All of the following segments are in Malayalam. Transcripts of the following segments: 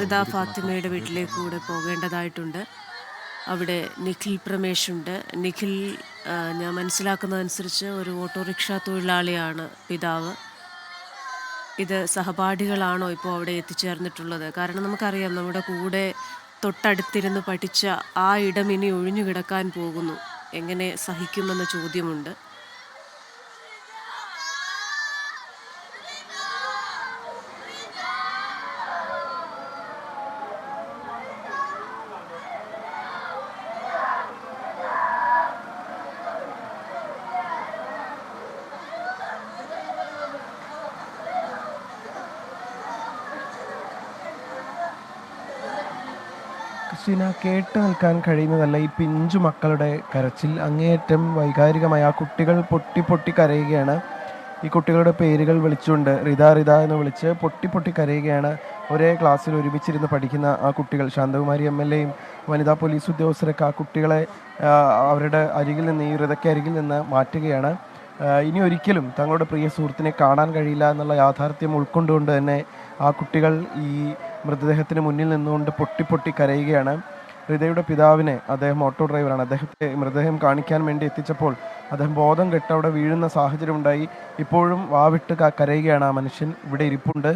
റിദ ഫാത്തിമയുടെ വീട്ടിലേക്ക് കൂടെ പോകേണ്ടതായിട്ടുണ്ട്. അവിടെ നിഖിൽ പ്രമേഷുണ്ട്. നിഖിൽ ഞാൻ മനസ്സിലാക്കുന്നതനുസരിച്ച് ഒരു ഓട്ടോറിക്ഷ തൊഴിലാളിയാണ് പിതാവ്. ഇത് സഹപാഠികളാണോ ഇപ്പോൾ അവിടെ എത്തിച്ചേർന്നിട്ടുള്ളത്? കാരണം നമുക്കറിയാം നമ്മുടെ കൂടെ തൊട്ടടുത്തിരുന്ന് പഠിച്ച ആ ഇടം ഇനി ഒഴിഞ്ഞു കിടക്കാൻ പോകുന്നു. എങ്ങനെ സഹിക്കുമെന്ന ചോദ്യമുണ്ട്. ക്രിസ്റ്റീന കേട്ട് നിൽക്കാൻ കഴിയുന്നതല്ല ഈ പിഞ്ചു മക്കളുടെ കരച്ചിൽ. അങ്ങേയറ്റം വൈകാരികമായി ആ കുട്ടികൾ പൊട്ടി പൊട്ടി കരയുകയാണ്. ഈ കുട്ടികളുടെ പേരുകൾ വിളിച്ചുകൊണ്ട് റിത റിത എന്ന് വിളിച്ച് പൊട്ടി പൊട്ടി കരയുകയാണ് ഒരേ ക്ലാസ്സിൽ ഒരുമിച്ചിരുന്ന് പഠിക്കുന്ന ആ കുട്ടികൾ. ശാന്തകുമാരി എം എൽ എയും വനിതാ പോലീസ് ഉദ്യോഗസ്ഥരൊക്കെ ആ കുട്ടികളെ അവരുടെ അരികിൽ നിന്ന് ഈ റിതയ്ക്ക് അരികിൽ നിന്ന് മാറ്റുകയാണ്. ഇനി ഒരിക്കലും തങ്ങളുടെ പ്രിയ സുഹൃത്തിനെ കാണാൻ കഴിയില്ല എന്നുള്ള യാഥാർത്ഥ്യം ഉൾക്കൊണ്ടുകൊണ്ട് തന്നെ ആ കുട്ടികൾ ഈ മൃതദേഹത്തിന് മുന്നിൽ നിന്നുകൊണ്ട് പൊട്ടി പൊട്ടി കരയുകയാണ്. ഹൃദയുടെ പിതാവിനെ അദ്ദേഹം ഓട്ടോ ഡ്രൈവറാണ്. അദ്ദേഹത്തെ മൃതദേഹം കാണിക്കാൻ വേണ്ടി എത്തിച്ചപ്പോൾ അദ്ദേഹം ബോധം കെട്ട് അവിടെ വീഴുന്ന സാഹചര്യം ഉണ്ടായി. ഇപ്പോഴും വാവിട്ട് കരയുകയാണ് ആ മനുഷ്യൻ. ഇവിടെ ഇരിപ്പുണ്ട്.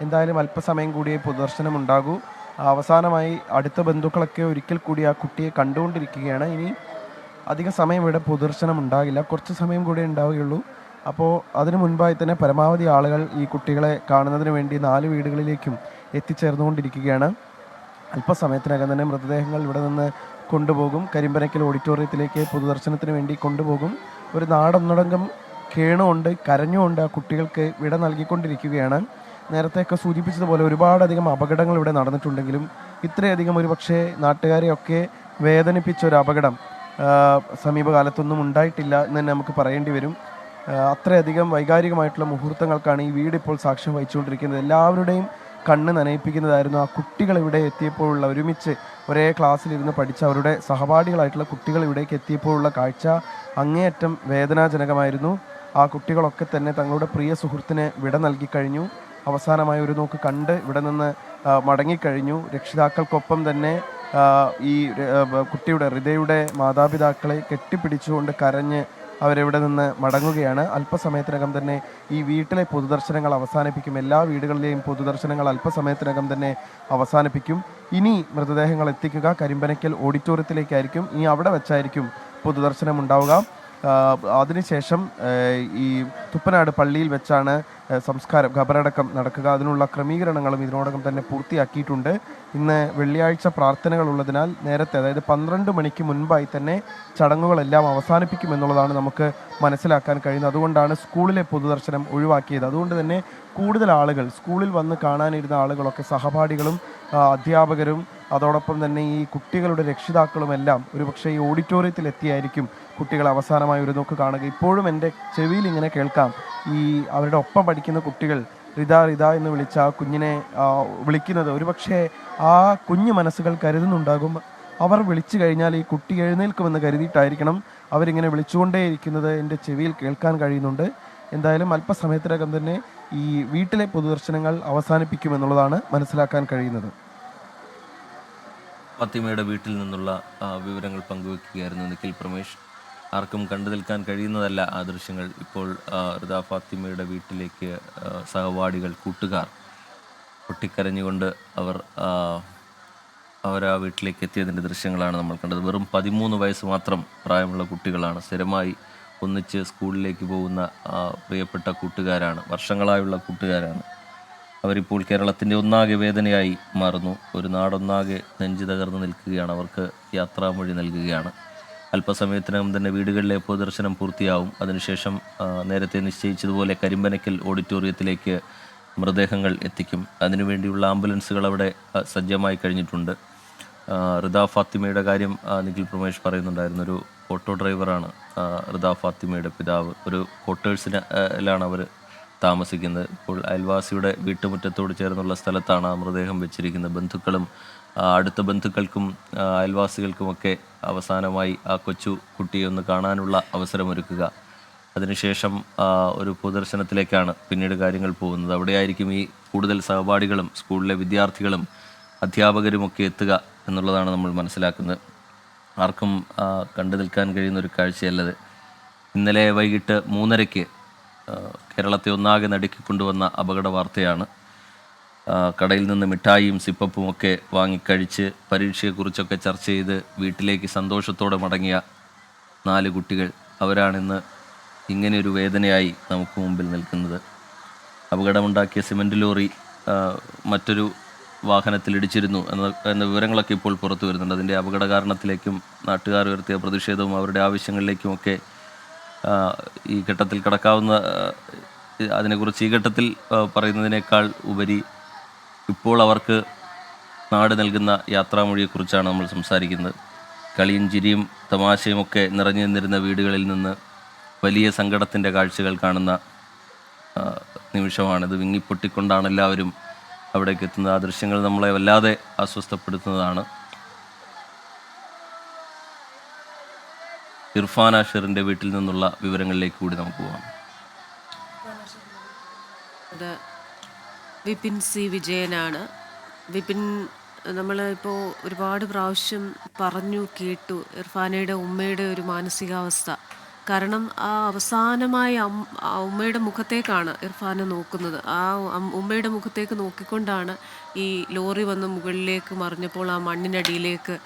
എന്തായാലും അല്പസമയം കൂടിയേ പൊതുദർശനം ഉണ്ടാകൂ. അവസാനമായി അടുത്ത ബന്ധുക്കളൊക്കെ ഒരിക്കൽ കൂടി ആ കുട്ടിയെ കണ്ടുകൊണ്ടിരിക്കുകയാണ്. ഇനി അധിക സമയം ഇവിടെ പൊതുദർശനം ഉണ്ടാകില്ല. കുറച്ച് സമയം കൂടെ ഉണ്ടാവുകയുള്ളൂ. അപ്പോൾ അതിനു മുൻപായി തന്നെ പരമാവധി ആളുകൾ ഈ കുട്ടികളെ കാണുന്നതിന് വേണ്ടി നാല് വീടുകളിലേക്കും എത്തിച്ചേർന്നുകൊണ്ടിരിക്കുകയാണ്. അല്പസമയത്തിനകം തന്നെ മൃതദേഹങ്ങൾ ഇവിടെ നിന്ന് കൊണ്ടുപോകും. കരിമ്പനക്കൽ ഓഡിറ്റോറിയത്തിലേക്ക് പൊതുദർശനത്തിന് വേണ്ടി കൊണ്ടുപോകും. ഒരു നാടൊന്നടങ്കം കേണുകൊണ്ട് കരഞ്ഞുകൊണ്ട് ആ കുട്ടികൾക്ക് വിട നൽകിക്കൊണ്ടിരിക്കുകയാണ്. നേരത്തെയൊക്കെ സൂചിപ്പിച്ചതുപോലെ ഒരുപാടധികം അപകടങ്ങൾ ഇവിടെ നടന്നിട്ടുണ്ടെങ്കിലും ഇത്രയധികം ഒരു പക്ഷേ നാട്ടുകാരെയൊക്കെ വേദനിപ്പിച്ച ഒരു അപകടം സമീപകാലത്തൊന്നും ഉണ്ടായിട്ടില്ല എന്ന് തന്നെ നമുക്ക് പറയേണ്ടി വരും. അത്രയധികം വൈകാരികമായിട്ടുള്ള മുഹൂർത്തങ്ങൾക്കാണ് ഈ വീട് ഇപ്പോൾ സാക്ഷ്യം വഹിച്ചുകൊണ്ടിരിക്കുന്നത്. എല്ലാവരുടെയും കണ്ണ് നനയിപ്പിക്കുന്നതായിരുന്നു. ആ കുട്ടികൾ ഇവിടെ എത്തിയപ്പോഴുള്ള ഒരുമിച്ച് ഒരേ ക്ലാസ്സിലിരുന്ന് പഠിച്ച അവരുടെ സഹപാഠികളായിട്ടുള്ള കുട്ടികൾ ഇവിടേക്ക് എത്തിയപ്പോഴുള്ള കാഴ്ച അങ്ങേയറ്റം വേദനാജനകമായിരുന്നു. ആ കുട്ടികളൊക്കെ തന്നെ തങ്ങളുടെ പ്രിയ സുഹൃത്തിന് വിട നൽകി കഴിഞ്ഞു. അവസാനമായി ഒരു നോക്ക് കണ്ട് ഇവിടെ നിന്ന് മടങ്ങിക്കഴിഞ്ഞു. രക്ഷിതാക്കൾക്കൊപ്പം തന്നെ ഈ കുട്ടിയുടെ ഹൃദയുടെ മാതാപിതാക്കളെ കെട്ടിപ്പിടിച്ചുകൊണ്ട് കരഞ്ഞ് അവരിവിടെ നിന്ന് മടങ്ങുകയാണ്. അല്പസമയത്തിനകം തന്നെ ഈ വീട്ടിലെ പൊതുദർശനങ്ങൾ അവസാനിപ്പിക്കും. എല്ലാ വീടുകളിലെയും പൊതുദർശനങ്ങൾ അല്പസമയത്തിനകം തന്നെ അവസാനിപ്പിക്കും. ഇനി മൃതദേഹങ്ങൾ എത്തിക്കുക കരിമ്പനയ്ക്കൽ ഓഡിറ്റോറിയത്തിലേക്കായിരിക്കും. ഇനി അവിടെ വെച്ചായിരിക്കും പൊതുദർശനം ഉണ്ടാവുക അതിനുശേഷം ഈ തുപ്പനാട് പള്ളിയിൽ വെച്ചാണ് സംസ്കാരം ഖബറടക്കം നടക്കുക. അതിനുള്ള ക്രമീകരണങ്ങളും ഇതിനോടകം തന്നെ പൂർത്തിയാക്കിയിട്ടുണ്ട്. ഇന്ന് വെള്ളിയാഴ്ച പ്രാർത്ഥനകൾ ഉള്ളതിനാൽ നേരത്തെ അതായത് പന്ത്രണ്ട് മണിക്ക് മുൻപായി തന്നെ ചടങ്ങുകളെല്ലാം അവസാനിപ്പിക്കുമെന്നുള്ളതാണ് നമുക്ക് മനസ്സിലാക്കാൻ കഴിയുന്നത്. അതുകൊണ്ടാണ് സ്കൂളിലെ പൊതുദർശനം ഒഴിവാക്കിയത്. അതുകൊണ്ട് തന്നെ കൂടുതൽ ആളുകൾ സ്കൂളിൽ വന്ന് കാണാനിരുന്ന ആളുകളൊക്കെ സഹപാഠികളും അധ്യാപകരും അതോടൊപ്പം തന്നെ ഈ കുട്ടികളുടെ രക്ഷിതാക്കളുമെല്ലാം ഒരുപക്ഷെ ഈ ഓഡിറ്റോറിയത്തിൽ എത്തിയായിരിക്കും കുട്ടികൾ അവസാനമായി ഒരു നോക്ക് കാണുക. ഇപ്പോഴും എന്റെ ചെവിയിൽ ഇങ്ങനെ കേൾക്കാം. ഈ അവരുടെ ഒപ്പം പഠിക്കുന്ന കുട്ടികൾ റിത റിത എന്ന് വിളിച്ച ആ കുഞ്ഞിനെ വിളിക്കുന്നത്. ഒരുപക്ഷെ ആ കുഞ്ഞു മനസ്സുകൾ കരുതുന്നുണ്ടാകും. അവർ വിളിച്ചു കഴിഞ്ഞാൽ ഈ കുട്ടി എഴുന്നേൽക്കുമെന്ന് കരുതിയിട്ടായിരിക്കണം അവരിങ്ങനെ വിളിച്ചുകൊണ്ടേയിരിക്കുന്നത്. എന്റെ ചെവിയിൽ കേൾക്കാൻ കഴിയുന്നുണ്ട്. എന്തായാലും അല്പസമയത്തിനകം തന്നെ ഈ വീട്ടിലെ പൊതുദർശനങ്ങൾ അവസാനിപ്പിക്കുമെന്നുള്ളതാണ് മനസ്സിലാക്കാൻ കഴിയുന്നത്. ഫാത്തിമയുടെ വീട്ടിൽ നിന്നുള്ള വിവരങ്ങൾ പങ്കുവെക്കുകയായിരുന്നു നിഖിൽ പ്രമേഷ്. ആർക്കും കണ്ടു നിൽക്കാൻ കഴിയുന്നതല്ല ആ ദൃശ്യങ്ങൾ. ഇപ്പോൾ റിത ഫാത്തിമയുടെ വീട്ടിലേക്ക് സഹപാഠികൾ കൂട്ടുകാർ പൊട്ടിക്കരഞ്ഞുകൊണ്ട് അവർ അവർ ആ വീട്ടിലേക്ക് എത്തിയതിന്റെ ദൃശ്യങ്ങളാണ് നമ്മൾ കണ്ടത്. വെറും പതിമൂന്ന് വയസ്സ് മാത്രം പ്രായമുള്ള കുട്ടികളാണ്. സ്ഥിരമായി ഒന്നിച്ച് സ്കൂളിലേക്ക് പോകുന്ന പ്രിയപ്പെട്ട കൂട്ടുകാരാണ്. വർഷങ്ങളായുള്ള കൂട്ടുകാരാണ്. അവരിപ്പോൾ കേരളത്തിന്റെ ഒന്നാകെ വേദനയായി മാറുന്നു. ഒരു നാടൊന്നാകെ നെഞ്ചു തകർന്ന് നിൽക്കുകയാണ്. അവർക്ക് യാത്രാമൊഴി നൽകുകയാണ്. അല്പസമയത്തിനകം തന്നെ വീടുകളിലെ പൊതുദർശനം പൂർത്തിയാവും. അതിനുശേഷം നേരത്തെ നിശ്ചയിച്ചതുപോലെ കരിമ്പനക്കൽ ഓഡിറ്റോറിയത്തിലേക്ക് മൃതദേഹങ്ങൾ എത്തിക്കും. അതിനുവേണ്ടിയുള്ള ആംബുലൻസുകൾ അവിടെ സജ്ജമായി കഴിഞ്ഞിട്ടുണ്ട്. റിദ ഫാത്തിമയുടെ കാര്യം നിഖിൽ പ്രമേഷ് പറയുന്നുണ്ടായിരുന്നു. ഒരു ഓട്ടോ ഡ്രൈവറാണ് റിദ ഫാത്തിമയുടെ പിതാവ്. ഒരു ക്വാർട്ടേഴ്സിലാണ് അവർ താമസിക്കുന്നത്. ഇപ്പോൾ അയൽവാസിയുടെ വീട്ടുമുറ്റത്തോട് ചേർന്നുള്ള സ്ഥലത്താണ് ആ മൃതദേഹം വെച്ചിരിക്കുന്നത്. ബന്ധുക്കളും അടുത്ത ബന്ധുക്കൾക്കും അയൽവാസികൾക്കുമൊക്കെ അവസാനമായി ആ കൊച്ചു കുട്ടിയെ ഒന്ന് കാണാനുള്ള അവസരമൊരുക്കുക. അതിനുശേഷം ഒരു പൊതുദർശനത്തിലേക്കാണ് പിന്നീട് കാര്യങ്ങൾ പോകുന്നത്. അവിടെയായിരിക്കും ഈ കൂടുതൽ സഹപാഠികളും സ്കൂളിലെ വിദ്യാർത്ഥികളും അധ്യാപകരുമൊക്കെ എത്തുക എന്നുള്ളതാണ് നമ്മൾ മനസ്സിലാക്കുന്നത്. ആർക്കും കണ്ടു നിൽക്കാൻ കഴിയുന്ന ഒരു കാഴ്ചയല്ലത്. ഇന്നലെ വൈകിട്ട് മൂന്നരയ്ക്ക് കേരളത്തെ ഒന്നാകെ നടുക്കിക്കൊണ്ടുവന്ന അപകട വാർത്തയാണ് കടയിൽ നിന്ന് മിഠായിയും സിപ്പപ്പും ഒക്കെ വാങ്ങിക്കഴിച്ച് പരീക്ഷയെക്കുറിച്ചൊക്കെ ചർച്ച ചെയ്ത് വീട്ടിലേക്ക് സന്തോഷത്തോടെ മടങ്ങിയ നാല് കുട്ടികൾ അവരാണിന്ന് ഇങ്ങനെയൊരു വേദനയായി നമുക്ക് മുമ്പിൽ നിൽക്കുന്നത്. അപകടമുണ്ടാക്കിയ സിമന്റ് ലോറി മറ്റൊരു വാഹനത്തിൽ ഇടിച്ചിരുന്നു എന്ന എന്ന വിവരങ്ങളൊക്കെ ഇപ്പോൾ പുറത്തു വരുന്നുണ്ട്. അതിന്റെ അപകട കാരണത്തിലേക്കും നാട്ടുകാർ ഉയർത്തിയ പ്രതിഷേധവും അവരുടെ ആവശ്യങ്ങളിലേക്കുമൊക്കെ ഈ ഘട്ടത്തിൽ കടക്കാവുന്ന അതിനെക്കുറിച്ച് ഈ ഘട്ടത്തിൽ പറയുന്നതിനേക്കാൾ ഉപരി ഇപ്പോൾ അവർക്ക് നാട് നൽകുന്ന യാത്രാമൊഴിയെക്കുറിച്ചാണ് നമ്മൾ സംസാരിക്കുന്നത്. കളിയും ചിരിയും തമാശയും ഒക്കെ നിറഞ്ഞു നിന്നിരുന്ന വീടുകളിൽ നിന്ന് വലിയ സങ്കടത്തിന്റെ കാഴ്ചകൾ കാണുന്ന നിമിഷമാണിത്. വിങ്ങിപ്പൊട്ടിക്കൊണ്ടാണ് എല്ലാവരും അവിടേക്ക് എത്തുന്നത്. ആ ദൃശ്യങ്ങൾ നമ്മളെ വല്ലാതെ അസ്വസ്ഥപ്പെടുത്തുന്നതാണ്. ഇർഫാൻ ആഷറിന്റെ വീട്ടിൽ നിന്നുള്ള വിവരങ്ങളിലേക്ക് കൂടി നമുക്ക് പോകാം വിപിൻ സി വിജയനാണ്. വിപിൻ നമ്മൾ ഇപ്പോൾ ഒരുപാട് പ്രാവശ്യം പറഞ്ഞു കേട്ടു ഇർഫാനയുടെ ഉമ്മയുടെ ഒരു മാനസികാവസ്ഥ. കാരണം ആ അവസാനമായി ഉമ്മയുടെ മുഖത്തേക്കാണ് ഇർഫാനെ നോക്കുന്നത്. ആ ഉമ്മയുടെ മുഖത്തേക്ക് നോക്കിക്കൊണ്ടാണ് ഈ ലോറി വന്ന് മുകളിലേക്ക് മറിഞ്ഞപ്പോൾ ആ മണ്ണിനടിയിലേക്ക്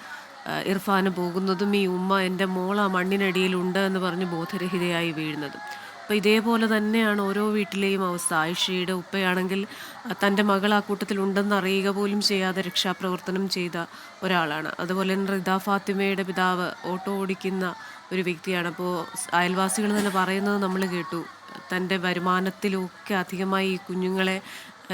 ഇർഫാന് പോകുന്നതും ഈ ഉമ്മ എന്റെ ആ മണ്ണിനടിയിലുണ്ട് എന്ന് പറഞ്ഞ് ബോധരഹിതയായി വീഴുന്നതും. അപ്പോൾ ഇതേപോലെ തന്നെയാണ് ഓരോ വീട്ടിലെയും അവസ്ഥ. ആയിഷയുടെ ഉപ്പയാണെങ്കിൽ തന്റെ മകൾ ആ കൂട്ടത്തിൽ ഉണ്ടെന്ന് അറിയുക പോലും ചെയ്യാതെ രക്ഷാപ്രവർത്തനം ചെയ്ത ഒരാളാണ്. അതുപോലെ റിദ ഫാത്തിമയുടെ പിതാവ് ഓട്ടോ ഓടിക്കുന്ന ഒരു വ്യക്തിയാണ്. അപ്പോൾ അയൽവാസികൾ തന്നെ പറയുന്നത് നമ്മൾ കേട്ടു തന്റെ വരുമാനത്തിലൊക്കെ അധികമായി ഈ കുഞ്ഞുങ്ങളെ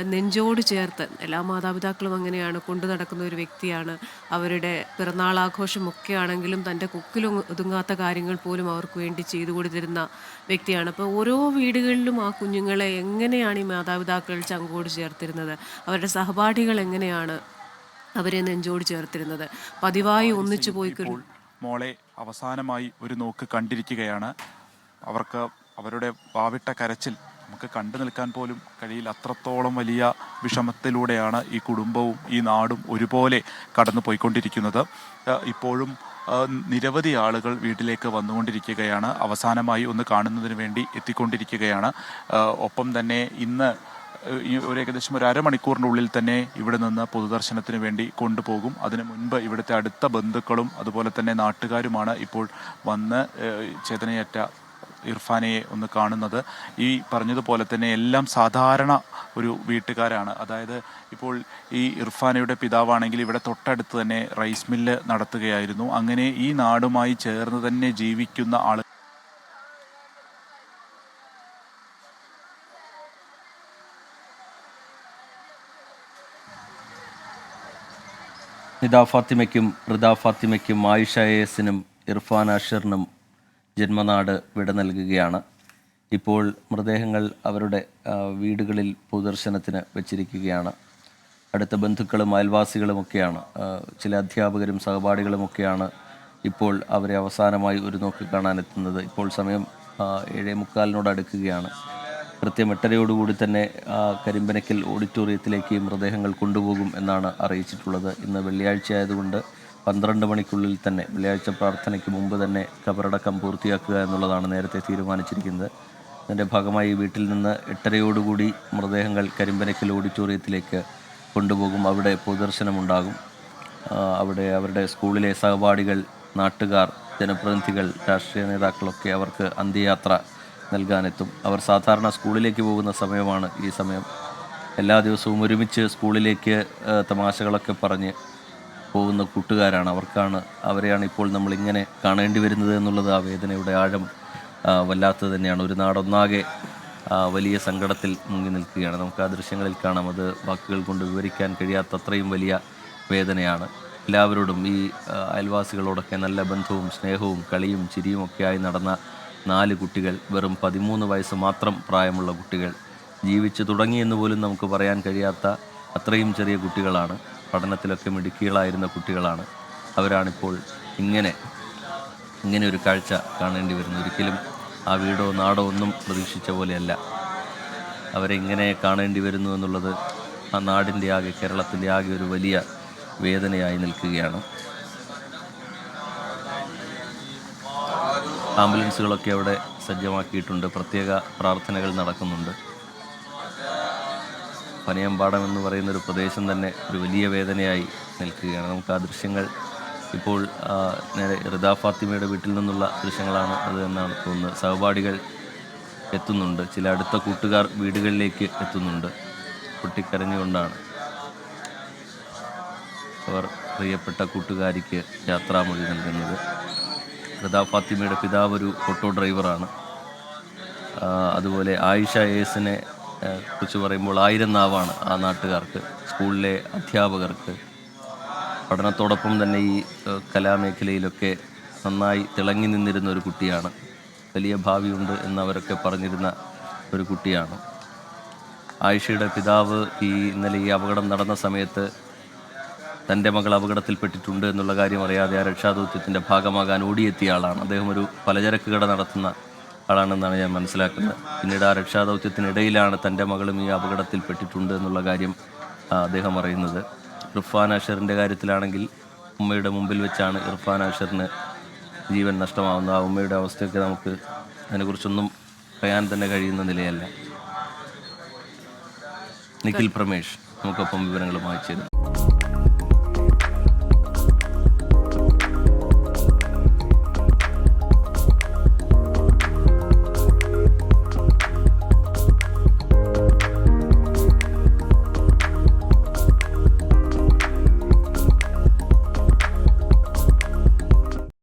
നെഞ്ചോട് ചേർത്ത് എല്ലാ മാതാപിതാക്കളും അങ്ങനെയാണ് കൊണ്ടു നടക്കുന്ന ഒരു വ്യക്തിയാണ്. അവരുടെ പിറന്നാൾ ആഘോഷമൊക്കെ ആണെങ്കിലും തന്റെ കുക്കിലും ഒതുങ്ങാത്ത കാര്യങ്ങൾ പോലും അവർക്ക് വേണ്ടി ചെയ്തു കൊടുത്തിരുന്ന വ്യക്തിയാണ്. അപ്പോൾ ഓരോ വീടുകളിലും ആ കുഞ്ഞുങ്ങളെ എങ്ങനെയാണ് ഈ മാതാപിതാക്കൾ ചങ്കോട് ചേർത്തിരുന്നത്? അവരുടെ സഹപാഠികൾ എങ്ങനെയാണ് അവരെ നെഞ്ചോട് ചേർത്തിരുന്നത്? പതിവായി ഒന്നിച്ചു പോയി മോളെ അവസാനമായി ഒരു നോക്ക് കണ്ടിരിക്കുകയാണ്. അവർക്ക് അവരുടെ വാവിട്ട കരച്ചിൽ നമുക്ക് കണ്ടു നിൽക്കാൻ പോലും കഴിയില്ല. അത്രത്തോളം വലിയ വിഷമത്തിലൂടെയാണ് ഈ കുടുംബവും ഈ നാടും ഒരുപോലെ കടന്നു പോയിക്കൊണ്ടിരിക്കുന്നത്. ഇപ്പോഴും നിരവധി ആളുകൾ വീട്ടിലേക്ക് വന്നുകൊണ്ടിരിക്കുകയാണ്. അവസാനമായി ഒന്ന് കാണുന്നതിന് വേണ്ടി എത്തിക്കൊണ്ടിരിക്കുകയാണ്. ഒപ്പം തന്നെ ഇന്ന് ഒരു ഏകദേശം ഒരു അരമണിക്കൂറിനുള്ളിൽ തന്നെ ഇവിടെ നിന്ന് പൊതുദർശനത്തിന് വേണ്ടി കൊണ്ടുപോകും. അതിനു മുൻപ് ഇവിടുത്തെ അടുത്ത ബന്ധുക്കളും അതുപോലെ തന്നെ നാട്ടുകാരുമാണ് ഇപ്പോൾ വന്ന് ചേതനയേറ്റ ഇർഫാനയെ ഒന്ന് കാണുന്നത്. ഈ പറഞ്ഞതുപോലെ തന്നെ എല്ലാം സാധാരണ ഒരു വീട്ടുകാരാണ്. അതായത് ഇപ്പോൾ ഈ ഇർഫാനയുടെ പിതാവാണെങ്കിൽ ഇവിടെ തൊട്ടടുത്ത് തന്നെ റൈസ് മില്ല് നടത്തുകയായിരുന്നു. അങ്ങനെ ഈ നാടുമായി ചേർന്ന് തന്നെ ജീവിക്കുന്ന ആൾ നിദാ ഫാത്തിമയ്ക്കും റിദ ഫാത്തിമയ്ക്കും ആയിഷ എസിനും ഇർഫാൻ അഷറിനും ജന്മനാട് വിട നൽകുകയാണ്. ഇപ്പോൾ മൃതദേഹങ്ങൾ അവരുടെ വീടുകളിൽ പൊതുദർശനത്തിന് വെച്ചിരിക്കുകയാണ്. അടുത്ത ബന്ധുക്കളും അയൽവാസികളുമൊക്കെയാണ് ചില അധ്യാപകരും സഹപാഠികളുമൊക്കെയാണ് ഇപ്പോൾ അവരെ അവസാനമായി ഒരു നോക്കി കാണാനെത്തുന്നത്. ഇപ്പോൾ സമയം ഏഴേ മുക്കാലിനോട് അടുക്കുകയാണ്. കൃത്യം എട്ടരയോടുകൂടി തന്നെ കരിമ്പനക്കൽ ഓഡിറ്റോറിയത്തിലേക്ക് മൃതദേഹങ്ങൾ കൊണ്ടുപോകും എന്നാണ് അറിയിച്ചിട്ടുള്ളത്. ഇന്ന് വെള്ളിയാഴ്ച ആയതുകൊണ്ട് പന്ത്രണ്ട് മണിക്കുള്ളിൽ തന്നെ വെള്ളിയാഴ്ച പ്രാർത്ഥനയ്ക്ക് മുമ്പ് തന്നെ കബറടക്കം പൂർത്തിയാക്കുക എന്നുള്ളതാണ് നേരത്തെ തീരുമാനിച്ചിരിക്കുന്നത്. അതിന്റെ ഭാഗമായി വീട്ടിൽ നിന്ന് എട്ടരയോടുകൂടി മൃതദേഹങ്ങൾ കരിമ്പനക്കൽ ഓഡിറ്റോറിയത്തിലേക്ക് കൊണ്ടുപോകും. അവിടെ പൊതുദർശനമുണ്ടാകും. അവിടെ അവരുടെ സ്കൂളിലെ സഹപാഠികൾ നാട്ടുകാർ ജനപ്രതിനിധികൾ രാഷ്ട്രീയ നേതാക്കളൊക്കെ അവർക്ക് അന്ത്യയാത്ര നൽകാനെത്തും. അവർ സാധാരണ സ്കൂളിലേക്ക് പോകുന്ന സമയമാണ് ഈ സമയം. എല്ലാ ദിവസവും ഒരുമിച്ച് സ്കൂളിലേക്ക് തമാശകളൊക്കെ പറഞ്ഞ് പോകുന്ന കൂട്ടുകാരാണ്. അവർക്കാണ് അവരെയാണ് ഇപ്പോൾ നമ്മൾ ഇങ്ങനെ കാണേണ്ടി വരുന്നത് എന്നുള്ളത് ആ വേദനയുടെ ആഴം വല്ലാത്തത് തന്നെയാണ്. ഒരു നാടൊന്നാകെ വലിയ സങ്കടത്തിൽ മുങ്ങി നിൽക്കുകയാണ്. നമുക്ക് ആ ദൃശ്യങ്ങളിൽ കാണാം. അത് വാക്കുകൾ കൊണ്ട് വിവരിക്കാൻ കഴിയാത്ത അത്രയും വലിയ വേദനയാണ്. എല്ലാവരോടും ഈ അയൽവാസികളോടൊക്കെ നല്ല ബന്ധവും സ്നേഹവും കളിയും ചിരിയും ഒക്കെയായി നടന്ന നാല് കുട്ടികൾ വെറും പതിമൂന്ന് വയസ്സ് മാത്രം പ്രായമുള്ള കുട്ടികൾ ജീവിച്ചു തുടങ്ങിയെന്ന് പോലും നമുക്ക് പറയാൻ കഴിയാത്ത അത്രയും ചെറിയ കുട്ടികളാണ്. പഠനത്തിലൊക്കെ മിടുക്കികളായിരുന്ന കുട്ടികളാണ്. അവരാണിപ്പോൾ ഇങ്ങനെ ഇങ്ങനെ ഒരു കാഴ്ച കാണേണ്ടി വരുന്നത് ഒരിക്കലും ആ വീടോ നാടോ ഒന്നും പ്രതീക്ഷിച്ച പോലെയല്ല. അവരെ ഇങ്ങനെ കാണേണ്ടി വരുന്നു എന്നുള്ളത് ആ നാടിന്റെ ആകെ കേരളത്തിന്റെ ആകെ ഒരു വലിയ വേദനയായി നിൽക്കുകയാണ്. ആംബുലൻസുകളൊക്കെ അവിടെ സജ്ജമാക്കിയിട്ടുണ്ട്. പ്രത്യേക പ്രാർത്ഥനകൾ നടക്കുന്നുണ്ട്. പനയമ്പാടം എന്ന് പറയുന്ന ഒരു പ്രദേശം തന്നെ ഒരു വലിയ വേദനയായി നിൽക്കുകയാണ്. നമുക്ക് ആ ദൃശ്യങ്ങൾ ഇപ്പോൾ നേരെ റിദ ഫാത്തിമയുടെ വീട്ടിൽ നിന്നുള്ള ദൃശ്യങ്ങളാണ് അത് എന്നാണ് തോന്നുന്നത്. സഹപാഠികൾ എത്തുന്നുണ്ട്. ചില അടുത്ത കൂട്ടുകാർ വീടുകളിലേക്ക് എത്തുന്നുണ്ട്. പൊട്ടിക്കരഞ്ഞുകൊണ്ടാണ് അവർ പ്രിയപ്പെട്ട കൂട്ടുകാരിക്ക് യാത്രാമൊഴി നൽകുന്നത്. റിദ ഫാത്തിമയുടെ പിതാവ് ഒരു ഓട്ടോ ഡ്രൈവറാണ്. അതുപോലെ ആയിഷ എസിനെ കുറിച്ച് പറയുമ്പോൾ ആയിരം നാവാണ് ആ നാട്ടുകാർക്ക് സ്കൂളിലെ അധ്യാപകർക്ക്. പഠനത്തോടൊപ്പം തന്നെ ഈ കലാമേഖലയിലൊക്കെ നന്നായി തിളങ്ങി നിന്നിരുന്ന ഒരു കുട്ടിയാണ്. വലിയ ഭാവിയുണ്ട് എന്നവരൊക്കെ പറഞ്ഞിരുന്ന ഒരു കുട്ടിയാണ്. ആയിഷയുടെ പിതാവ് ഈ ഇന്നലെ ഈ അപകടം നടന്ന സമയത്ത് തന്റെ മകൾ അപകടത്തിൽപ്പെട്ടിട്ടുണ്ട് എന്നുള്ള കാര്യം അറിയാതെ ആ രക്ഷാദൗത്യത്തിന്റെ ഭാഗമാകാൻ ഓടിയെത്തിയ ആളാണ്. അദ്ദേഹം ഒരു പലചരക്ക് കട നടത്തുന്ന ആളാണെന്നാണ് ഞാൻ മനസ്സിലാക്കുന്നത്. പിന്നീട് ആ രക്ഷാദൗത്യത്തിനിടയിലാണ് തന്റെ മകളും ഈ അപകടത്തിൽപ്പെട്ടിട്ടുണ്ട് എന്നുള്ള കാര്യം അദ്ദേഹം അറിയുന്നത്. ഇർഫാൻ അഷറിന്റെ കാര്യത്തിലാണെങ്കിൽ ഉമ്മയുടെ മുമ്പിൽ വെച്ചാണ് ഇർഫാൻ അഷറിന് ജീവൻ നഷ്ടമാവുന്നത്. ആ ഉമ്മയുടെ അവസ്ഥയൊക്കെ നമുക്ക് അതിനെക്കുറിച്ചൊന്നും പറയാൻ തന്നെ കഴിയുന്ന നിലയല്ല. നിഖിൽ പ്രമേഷ് നമുക്കൊപ്പം വിവരങ്ങളുമായി ചേരുന്നു.